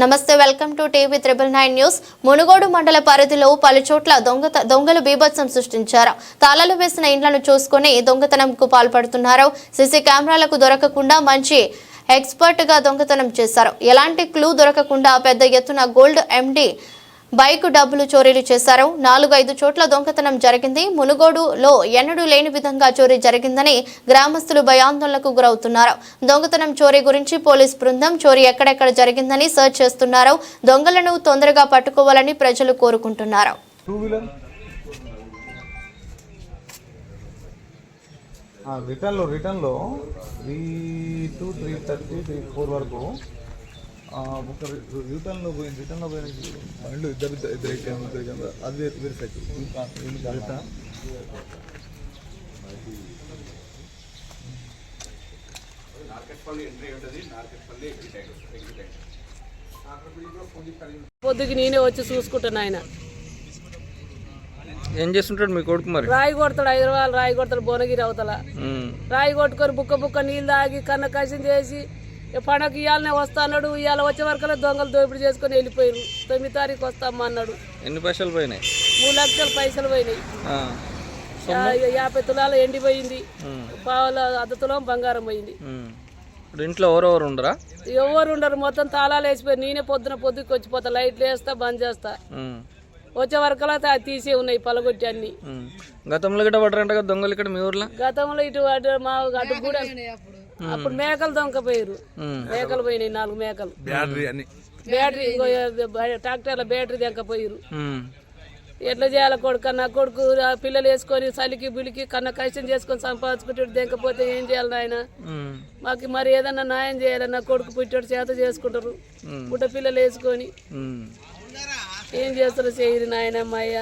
నమస్తే welcome to TV triple nine news. Munugode మండల పరిధిలో పలుచోట్ల దొంగ దొంగలు బీభత్సం సృష్టించారు. తాళాలు వేసిన ఇండ్లను చూసుకుని దొంగతనంకు పాల్పడుతున్నారు. సీసీ కెమెరాలకు దొరకకుండా మంచి ఎక్స్పర్ట్గా దొంగతనం చేశారు. ఎలాంటి క్లూ దొరకకుండా పెద్ద ఎత్తున గోల్డ్ ఎండీ బైక్ డబ్బులు చోరీలు చేశారు. నాలుగు ఐదు చోట్ల దొంగతనం జరిగింది. మునుగోడులో ఎన్నడూ లేని విధంగా చోరీ జరిగిందని గ్రామస్తులు భయాందోళనకు గురవుతున్నారు. దొంగతనం చోరీ గురించి పోలీస్ బృందం చోరీ ఎక్కడెక్కడ జరిగిందని సర్చ్ చేస్తున్నారు. దొంగలను తొందరగా పట్టుకోవాలని ప్రజలు కోరుకుంటున్నారు. రిటర్న్లో రిటర్న్లో three two three thirty three four వరకు ఒక రిటర్న్లో పోయింది రిటర్న్లో పోయిన బండ్లు ఇద్దరు ఇద్దరు ఇద్దరు ఎక్కాము ఇద్దరు ఎక్కాము అది వేరు వేరు సైకిల్. రిటర్న్ పొద్దుకి నేనే వచ్చి చూసుకుంటాను ఆయన. ఏం చేస్తుంటాడు మీ కొడుకు మరి? రాయి కొడతాడు హైదరాబాద్ రాయి కొడతాడు భువనగిరి అవతల. రాయి కొట్టుకొని బుక్క బుక్క నీళ్ళు తాగి కన్న కషం చేసి "ఏ పండగ ఇవాళనే వస్తాడు ఇవాళ వచ్చే వరకనే దొంగలు దోపిడీ చేసుకొని వెళ్ళిపోయారు తొమ్మిది తారీఖు వస్తామా అన్నాడు. ఎన్ని పైసలు పోయినాయి? మూడు లక్షల పైసలు పోయినాయి. యాభై తులాల ఎండిపోయింది. పావుల అర్ధ తులం బంగారం పోయింది. ఇంట్లో ఎవరెవరు ఉండరా? ఎవరు ఉండరు. మొత్తం తాళాలు వేసిపోయి నేనే పొద్దున పొద్దుకి వచ్చిపోతా. లైట్లు వేస్తా బంద్ చేస్తా. వచ్చే వరకలా తీసే ఉన్నాయి పలగొట్టి అన్ని. గతంలో గిట్ట పడరంట దొంగలు ఇక్కడ మీ ఊర్లో? గతంలో ఇటు మా అటు కూడా అప్పుడు మేకలు దొంగపోయారు ఉమ్, మేకలు పోయినాయి నాలుగు మేకలు. బ్యాటరీ అని బ్యాటరీ ట్రాక్టర్ల బ్యాటరీ దెంకపోయారు ఎట్లా చేయాలి కొడుకు నా కొడుకు పిల్లలు వేసుకొని చలికి బిలికి కన్న కష్టం చేసుకొని సంపాదించుకుంటే దెంకపోతే ఏం చేయాలి నాయన? మాకు మరి ఏదన్నా న్యాయం చేయాలి నా కొడుకు పుట్టాడు చేత చేసుకుంటారు. పుట్ట పిల్లలు వేసుకొని. ఏం చేస్తారు చేయరు నాయన అమ్మాయ్య